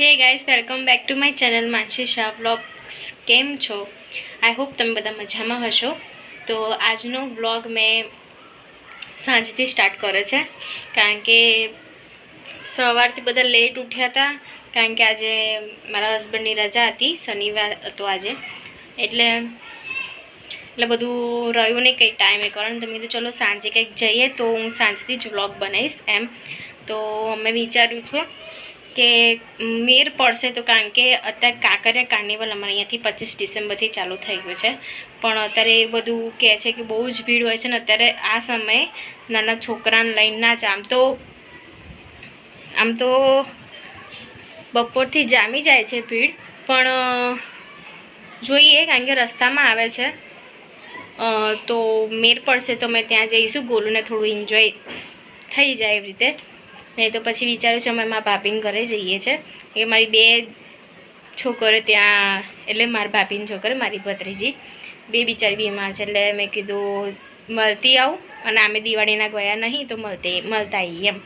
Hey guys welcome back to my channel Machhi Shah vlogs કેમ છો? I hope તમે બધા મજામાં હશો. તો આજનો વ્લોગ મેં સાંજથી સ્ટાર્ટ કર્યો છે. કારણ કે સવારથી બધા લેટ ઉઠ્યા હતા. કારણ કે આજે મારા હસબન્ડની રજા હતી, શનિવાર હતો આજે. એટલે એટલે બધું રહ્યું નહીં, કંઈ ટાઈમે કરવાનું તો મેં કીધું, ચલો સાંજે કંઈક જઈએ તો હું સાંજથી જ વ્લોગ બનાવીશ. એમ. તો અમે વિચાર્યું છે કે મેર પડશે તો કારણ કે અત્યારે કાંકરિયા કાર્નિવલ અમારે અહીંયાથી પચીસ ડિસેમ્બરથી ચાલુ થઈ ગયું છે. પણ અત્યારે એ બધું કહે છે કે બહુ જ ભીડ હોય છે ને અત્યારે આ સમયે નાના છોકરાને લઈને ના જ આમ તો આમ તો બપોરથી જામી જાય છે ભીડ. પણ જોઈએ કારણ કે રસ્તામાં આવે છે. તો મેર પડશે તો અમે ત્યાં જઈશું. ગોલુને થોડું એન્જોય થઈ જાય એવી રીતે. નહીં તો પછી વિચાર્યું છે અમે મારા ભાભીને ઘરે જઈએ છે. કે મારી બે છોકરો ત્યાં, એટલે મારા ભાભીની છોકરી, મારી ભત્રીજી. બે બિચારી બીમાર છે, એટલે મેં કીધું મળતી આવું. અને અમે દિવાળીના ગયા નહીં તો મળતી, મળતા આવીએ એમ.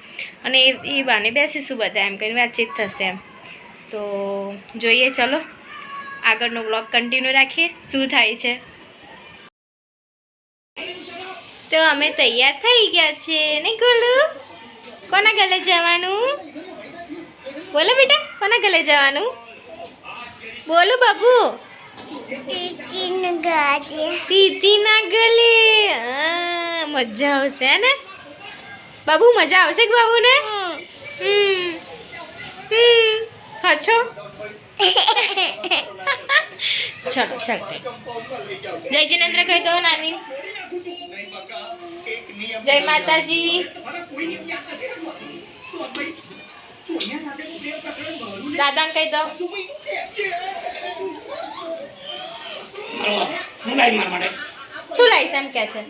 અને એ એ બાને બેસીશું બધા એમ કરીને વાતચીત થશે એમ. તો જોઈએ, ચલો. આગળનો બ્લોગ કન્ટિન્યુ રાખીએ. શું થાય છે? તો અમે તૈયાર થઈ ગયા છે ને ગોલુ? કોના ગલે જવાનું? બોલો બેટા કોના ગલે જવાનું? બોલો બાબુ. તીતીના ગલે. મજા આવશે ને? બાબુ મજા આવશે કે બાબુને? હમ હમ. હછો ચલો ચાલતે જય જિનેન્દ્ર કહી દો નાની. જય માતાજી. દાદાને કહી દો. હું લાઈ માર એમ કે છે?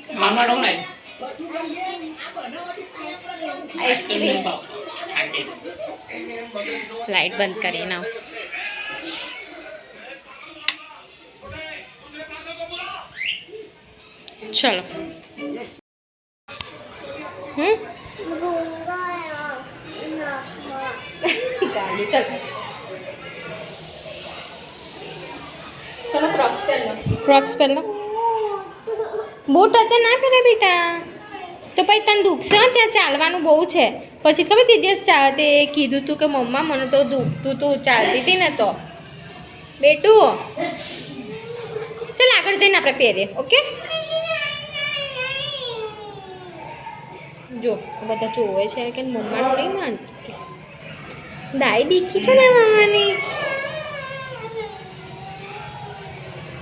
લાઈટ બંધ કરી નાવ ચલો. ગાડી ચલ. ક્રોક્સ પહેરલો ક્રોક્સ પહેરલો બૂટ અત્યારે ના પહેરે બેટા. તો પછી તને દુખશે ત્યાં ચાલવાનું બહુ છે. પછી ખબર તે દિવસ તે કીધું તું કે મમ્મા, મને તો દુખતું તું, ચાલતી હતી ને તો. બેટું. ચાલ આગળ જઈને આપણે પહેરીએ, ઓકે? જો, બધા જોવે છે કે મમ્માનું નહીં માનતી. દાઈ દીખી છે ને મામાની?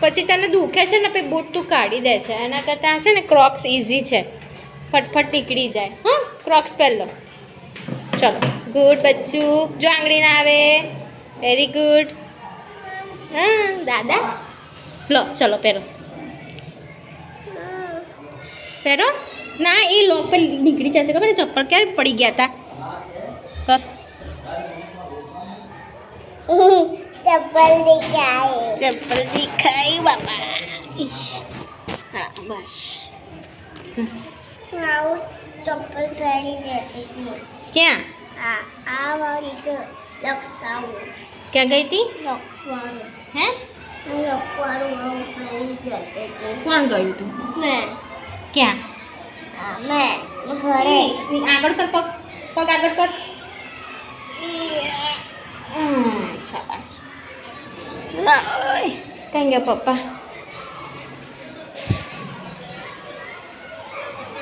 પછી તને દુખે છે ને પછી બૂટ તું કાઢી દે છે. એના કરતાં છે ને ક્રોક્સ ઇઝી છે. ફટફટ નીકળી જાય. હા? ક્રોક્સ પહેલો ચલો. ગુડ બચ્ચું. જો આંગળી ના આવે. વેરી ગુડ હા? દાદા? લો, ચલો, પહેરો. પહેરો? ના, એ લોક પર નીકળી જશે. ખબર ચપ્પલ ક્યારે પડી ગયા હતા કર. ચપ્પલ દેખાય ચપ્પલ દેખાય બાપા. હા બસ ચપ્પલ હતી ક્યાં ક્યાં ગઈ હતી હતી કોણ ગયું તું મેં ક્યાં ઘરે આગળ કર પગ પગ આગળ કર હમ, શાબાશ ગયા પપ્પા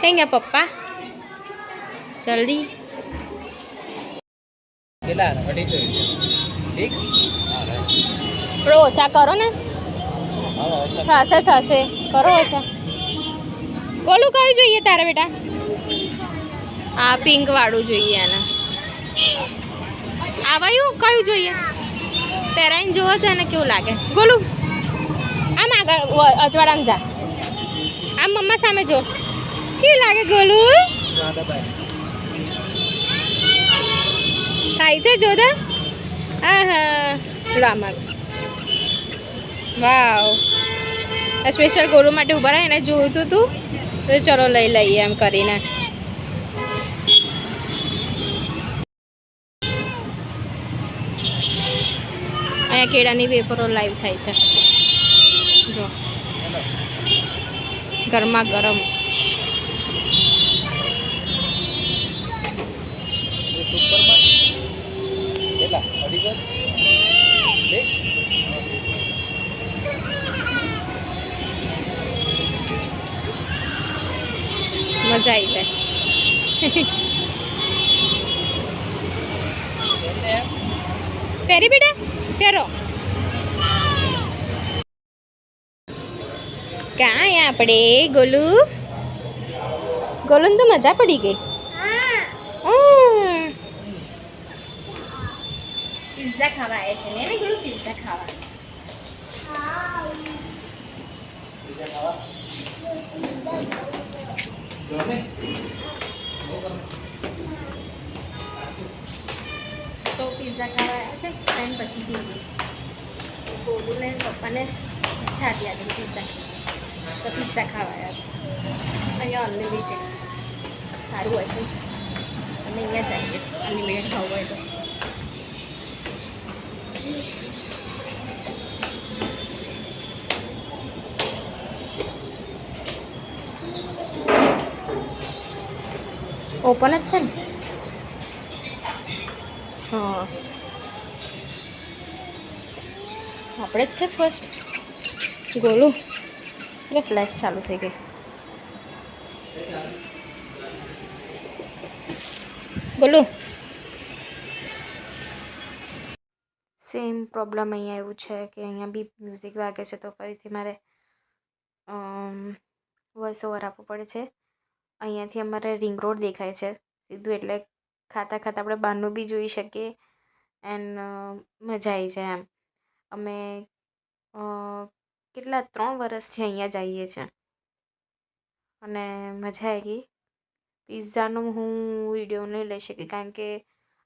કઈ ગયા પપ્પા જલ્દી કેટલા થોડો ઓછા કરો ને થશે થશે કરો ઓછા ઓલું કયું જોઈએ તારે બેટા આ પિંક વાળું જોઈએ એને આવાયું કયું જોઈએ પહેરાઈને જોવો છે ને કેવું લાગે. ગોલું, આમ આગળ અજવાળામાં જા. આમ મમ્મા સામે જો. કેવું લાગે ગોલું? થાય છે જોતા? આહા રામા વાવ. સ્પેશિયલ ગોરુ માટે ઊભા રહ્યા એને જોયું તું? તો ચલો લઈ લઈએ એમ કરીને. અહીંયા કેળાની વેફરો લાઈવ થાય છે. જો. ગરમા ગરમ. મજા આવી જાય પેરી બેટા? પહેરો. કાંઈ આપણે ગોલુ? ગોલુને તો મજા પડી ગઈ. પિઝા ખાવા આવ્યા છે ને ગોલુ પિઝા ખાવા. સો પિઝા ખાવા છે ફ્રેન્ડ પછી જઈએ ગોલુને પપ્પાને ઈચ્છા હતી આજે પિઝા તો પિઝા ખાવા આવ્યા છે. અહીંયા અનલિમિટેડ સારું હોય છે. અને અહીંયા જઈએ અનલિમિટેડ ખાવું હોય તો. ઓપન જ છે ને? હા. આપણે જ છે ફર્સ્ટ ગોલું, એટલે ફ્લેશ ચાલુ થઈ ગઈ. ગોલું. સેમ પ્રોબ્લેમ અહીંયા એવું છે કે અહીંયા બી મ્યુઝિક વાગે છે તો ફરીથી મારે વોઇસ ઓવર આપવો પડે છે. અહીંયાથી અમારે રિંગ રોડ દેખાય છે સીધું એટલે ખાતા ખાતા આપણે બહારનું બી જોઈ શકીએ એન્ડ મજા આવી જાય એમ. અમે કેટલા ત્રણ વર્ષથી અહીંયા જઈએ છીએ. અને મજા આવી ગઈ. પિઝાનો હું વીડિયો નહીં લઈ શકી કારણ કે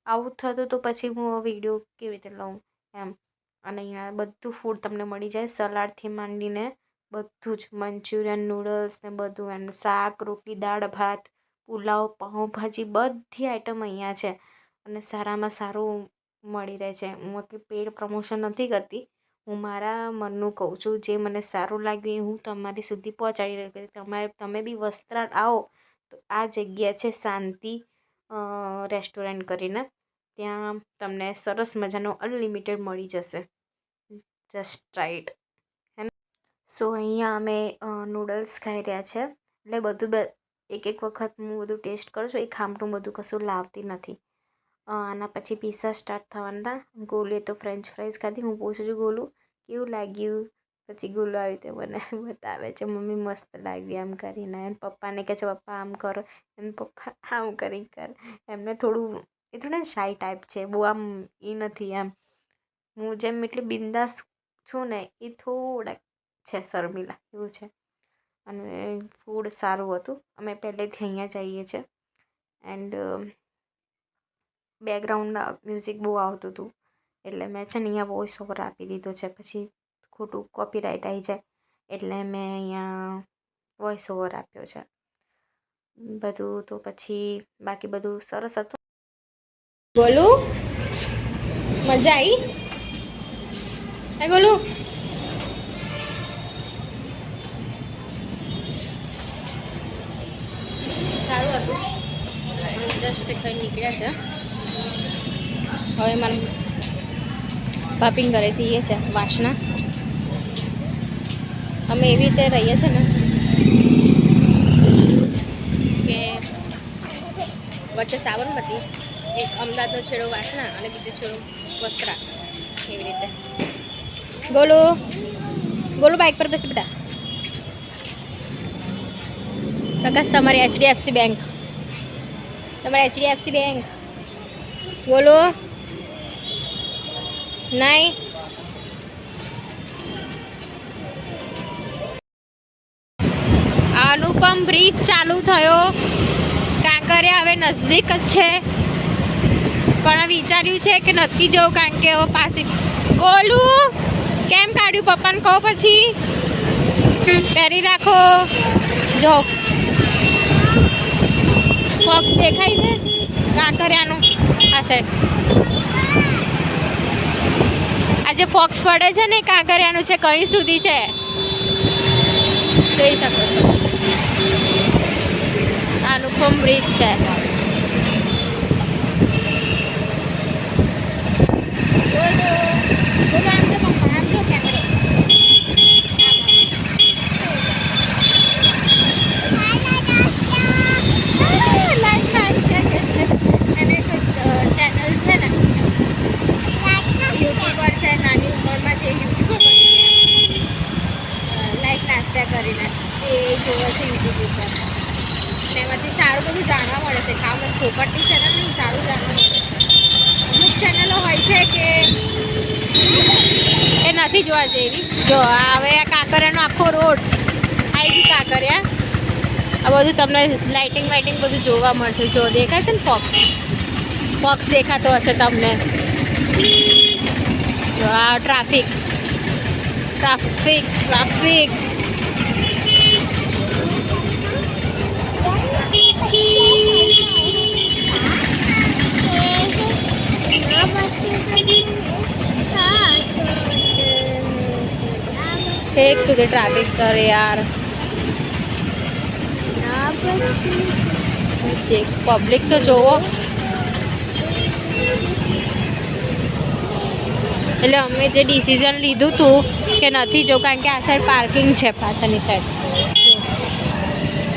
આવું થતું તો પછી હું વીડિયો કેવી રીતે લઉં એમ. અને અહીંયા બધું ફૂડ તમને મળી જાય સલાડથી માંડીને બધું જ મંચુરિયન નૂડલ્સ ને બધું એમ શાક, રોટલી, દાળ, ભાત પુલાવ, પાઉંભાજી બધી આઈટમ અહીંયા છે અને સારામાં સારું મળી રહે છે. હું કે પેડ પ્રમોશન નથી કરતી. હું મારા મનનું કહું છું, જે મને સારું લાગ્યું એ હું તમારી સુધી પહોંચાડી રહી છું. તમારે, તમે બી વસ્ત્રાલ આવો તો આ જગ્યા છે શાંતિ રેસ્ટોરન્ટ કરીને. ત્યાં તમને સરસ મજાનો અનલિમિટેડ મળી જશે. જસ્ટ રાઈટ ને? સો અહીંયા અમે નૂડલ્સ ખાઈ રહ્યા છે. એટલે બધું એક એક વખત હું બધું ટેસ્ટ કરું છું, એ ખામટું બધું કશું લાવતી નથી. આના પછી પીઝા સ્ટાર્ટ થવાના. ગોલુએ તો ફ્રેન્ચ ફ્રાઈઝ ખાધી. હું પૂછું છું, ગોલું, કેવું લાગ્યું? પછી ગોલું આવી રીતે મને બતાવે છે, મમ્મી મસ્ત લાગ્યું એમ કરીને. એમ પપ્પાને કહે છે, પપ્પા, આમ કરો. એમ પપ્પા આમ કરી કર. એમને થોડું, એ થોડા શાય ટાઈપ છે, બહુ આમ એ નથી એમ. હું જેમ એટલી બિંદાસ છું ને એ થોડાક છે શર્મિલા, એવું છે. અને ફૂડ સારું હતું. અમે પહેલેથી અહીંયા જઈએ છીએ. એન્ડ બેકગ્રાઉન્ડ મ્યુઝિક બહુ આવતું હતું. એટલે મેં છે ને અહીંયા વોઇસ ઓવર આપી દીધો છે. પછી ખોટું કોપીરાઇટ આવી જાય. એટલે મેં અહીંયા વોઇસ ઓવર આપ્યો છે. બધું તો પછી બાકી બધું સરસ હતું. ગોલું, મજા આવી ગોલું? જસ્ટ ખાઈ નીકળ્યા છે. હવે મારે પાપિંગ ઘરે જઈએ છે વાસના અમે એવી રીતે રહીએ છીએ ને કે વચ્ચે સાબરમતી, એક અમદાવાદનો છેડો વાસણા અને બીજો છેડો વસ્ત્રા, એવી રીતે. ગોલો ગોલો બાઇક પર બેસી બેટા. પ્રકાશ, તમારી એચડીએફસી બેંક તમારી એચડીએફસી બેંક બોલો. નહીં. અનુપમ બ્રિજ ચાલુ થયો. કાંકરિયા હવે નજદીક જ છે. પણ વિચાર્યું છે કે નથી જવું કારણ કે હવે પાસે કોલું કેમ કાઢ્યું પપ્પાને કહો પછી? પહેરી રાખો. જો ફોક્સ દેખાય છે? કાંકરિયાનું. આ સાઈડ આ જે ફોક્સ પડે છે ને કાંકરિયાનું છે, કઈ સુધી છે? જોઈ શકો છો. અનુપમ બ્રિજ છે બોલો બોલો આમ જો મમ્મા આમ જો કેમેરો લાઈવ નાસ્તા કે છે અને એક ચેનલ છે ને યુટ્યુબર છે નાની ઉંમરમાં જે યુટ્યુબર બની ગયા લાઈક નાસ્તા કરીને એ જોવે છે યુટ્યુબ ઉપર અને એમાંથી સારું બધું જાણવા મળે છે ખાવ મને પોપટની ચેનલ નહીં સારું જાણવા મળે છે અમુક ચેનલો હોય છે કે એ નથી જોવા જેવી જો આ હવે આ કાંકરિયાનો આખો રોડ. આવી ગયું કાંકરિયા આ બધું તમને લાઇટિંગ વાઇટિંગ બધું જોવા મળશે. જો દેખાય છે ને ફોક્સ ફોક્સ દેખાતો હશે તમને. જો આ ટ્રાફિક ટ્રાફિક ટ્રાફિક છેક સુધી ટ્રાફિક સર યાર. પબ્લિક તો જોવો. એટલે અમે જે ડિસિઝન લીધું હતું કે નથી જો કારણ કે આ સાઈડ પાર્કિંગ છે પાછળની સાઈડ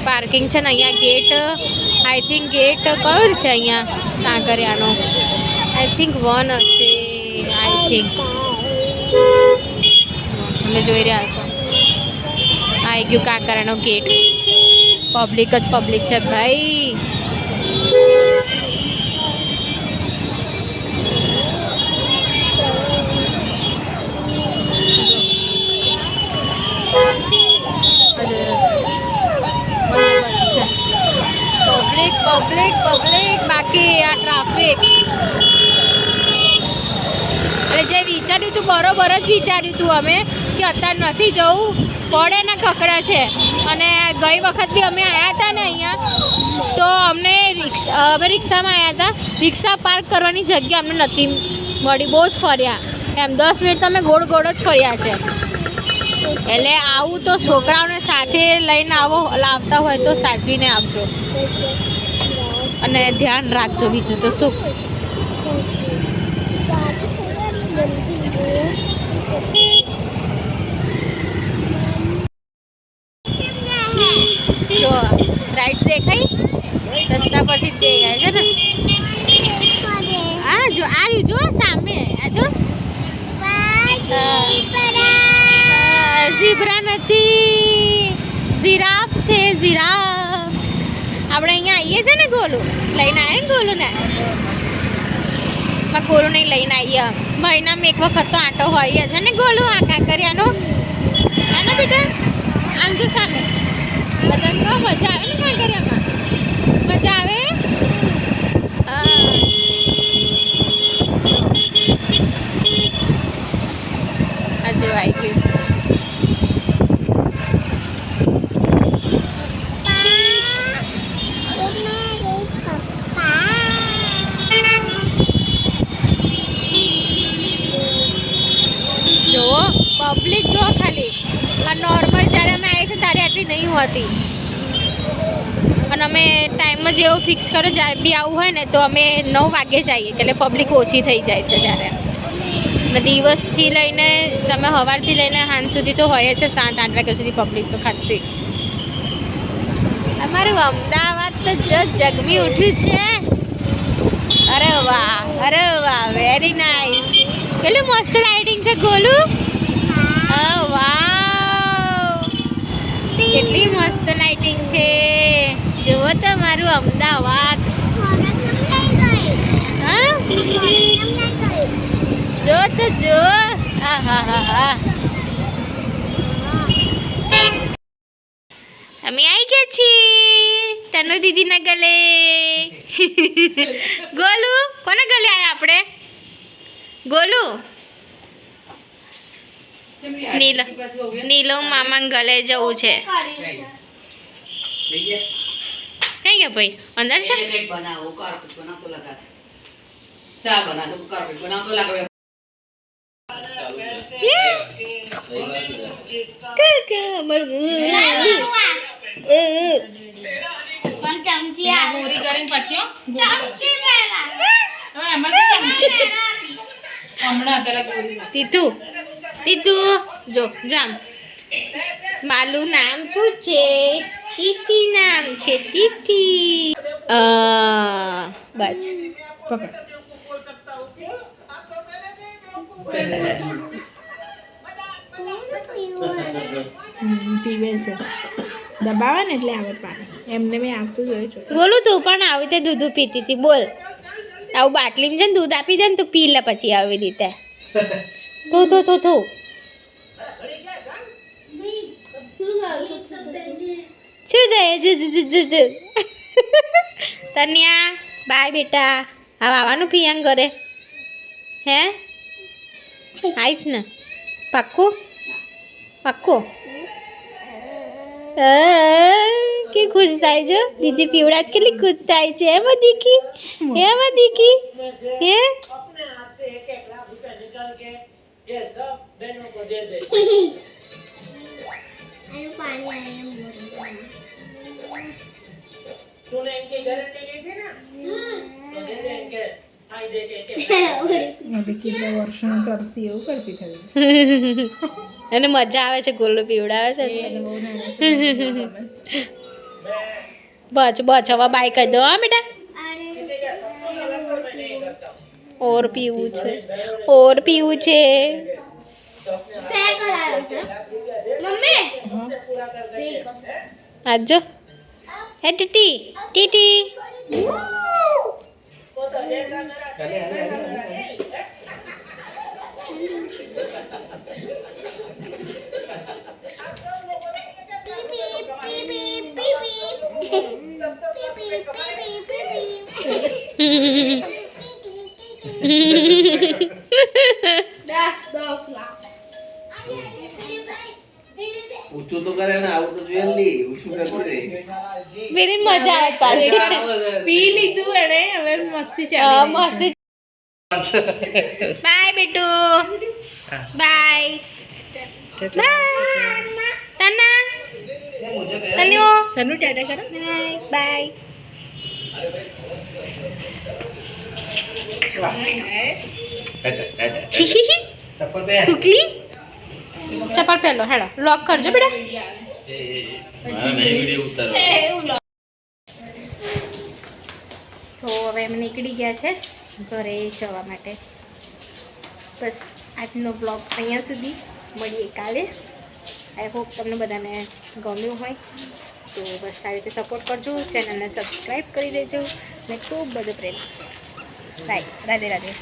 પાર્કિંગ છે ને અહીંયા ગેટ આઈ થિંક ગેટ કયો છે અહીંયા? કાંકરિયાનો. આઈ થિંક વન હશે આઈ થિંક તમે જોઈ રહ્યા છો. આવી ગયું કાંકરાનો ગેટ પબ્લિક જ પબ્લિક છે ભાઈ. પબ્લિક પબ્લિક પબ્લિક બાકી આ ટ્રાફિક એટલે જે વિચાર્યું હતું બરોબર જ વિચાર્યું હતું અમે. કે અત્યારે નથી જવું, પડે ને કકડા છે. અને ગઈ વખત બી અમે આવ્યા હતા ને અહીંયા, તો અમને રિક્ષા અમે રિક્ષામાં આવ્યા હતા. રિક્ષા પાર્ક કરવાની જગ્યા અમને નથી મળી, બહુ જ ફર્યા. એમ દસ મિનિટ તમે ગોળ ગોળ જ ફર્યા છે. એટલે આવું તો છોકરાઓને સાથે લઈને આવો, લાવતા હોય તો સાચવીને આપજો. અને ધ્યાન રાખજો બીજું તો શું જો રાઈટ્સ દેખાય રસ્તા પરથી જ દેખાય છે ને આ જો આ રહ્યું જો સામે આ જો ઝીબ્રા નથી ઝીરાફ છે ઝીરાફ. આપણે અહીંયા આવીએ છે ને ગોલું? લઈને આવ્યા ને ગોલું ને માં ગોલું નહીં લઈને આવીએ મહિનામાં એક વખત તો આંટો હોય છે ને ગોલું, આ કાંકરિયાનો હા ને બેટા? આમ જો સામે. બધાને કહો, મજા આવે ને કાંકરિયામાં મજા આવે? હજુ આવી ગયું જુઓ પબ્લિક જુઓ ખાલી આ નોર્મલ જ્યારે અમે આવીએ છીએ ત્યારે આટલી નહીં હોતી. અને અમે ટાઈમમાં એવો ફિક્સ કરો જ્યારે બી આવું હોય ને, તો અમે નવ વાગે જઈએ, એટલે પબ્લિક ઓછી થઈ જાય છે ત્યારે દિવસથી લઈને, તમે સવારથી લઈને સાંજ સુધી તો હોય જ છે, સાત, આઠ વાગ્યા સુધી પબ્લિક તો ખાસી. અમારું અમદાવાદ તો જ જગમી ઉઠ્યું છે. અરે વાહ અરે વાહ વેરી નાઇસ કેટલું મસ્ત રાઇડિંગ છે ગોલું? હા વાવ કેટલી મસ્ત લાઇટિંગ છે. જુઓ તમારું અમદાવાદ. હા? જો તો જો. અમે આવી ગયા છીએ. તનુ દીદીના ગલે. ગોલુ, કોને ગલે આવ્યા આપણે? ગોલુ? નીલમ નીલમ મામા ગલે જવું છે. કઈ ગયા? ભાઈ? અંદર છે? તીતું. તીતુ જો જામ મારું નામ શું છે? તીતી નામ છે અ, બસ. પકડ પીવે છે. દબાવે ને એટલે આવે પાણી. એમને મેં આપતું જોયું છે. બોલું તું પણ આવી રીતે દૂધ પીતી હતી બોલ. આવું બાટલીમાં છે ને દૂધ આપી દે ને તું પી લે પછી આવી રીતે. તું તું તું તું શું થાય. તન્યા, બાય બેટા. હવે આવવાનું પિયંગ કરે હે? આવીશ ને. પાક્કું? પાક્કું? કે ખુશ થાય છે? દીદી પીવડાત કેટલી ખુશ થાય છે. એમાં દીકી એમાં દીકી હે? अपने हाथ से एक एक लाख रुपए निकाल के ये सब बहनों को दे दे આનું પાણી આને तूने इनकी गारंटी ली थी ना तो दे दे इनके आई दे के एक एक लाख रुपए। એટલે કેટલા વર્ષનું કરતી એવું કરતી થઈ અને મજા આવે છે ગોલ્લો પીવડાવે છે ને. એને બહુ નાના છે, મને બહુ ગમે છે. બચ બચ હવે બાય કરી દો હા બેટા ઓર પીવું છે ઓર પીવું છે આજો હે ટીટી ટીટી હમ કરે ને આવું તો જોયેલ નહીં ઊંચું કરતી રહી? પેલી મજા આવે પાછી. પી લીધું એને હવે મસ્તી ચાલે. મસ્ત. બાય બેટુ. બાય. તના તન્યો. તનુ ટાટા કરો. બાય ચપ્પલ પહેર. કુકલી? ચપ્પલ પહેલો હેડો લોક કરજો બેટા. તો હવે એમ નીકળી ગયા છે ઘરે જવા માટે. બસ, આજનો બ્લોગ અહીંયા સુધી. મળીએ કાલે. આઈ હોપ તમને બધાને ગમ્યું હોય. તો બસ સારી રીતે સપોર્ટ કરજો. ચેનલને સબસ્ક્રાઈબ કરી દેજો. ને ખૂબ બધો પ્રેમ. બાય રાધે રાધે.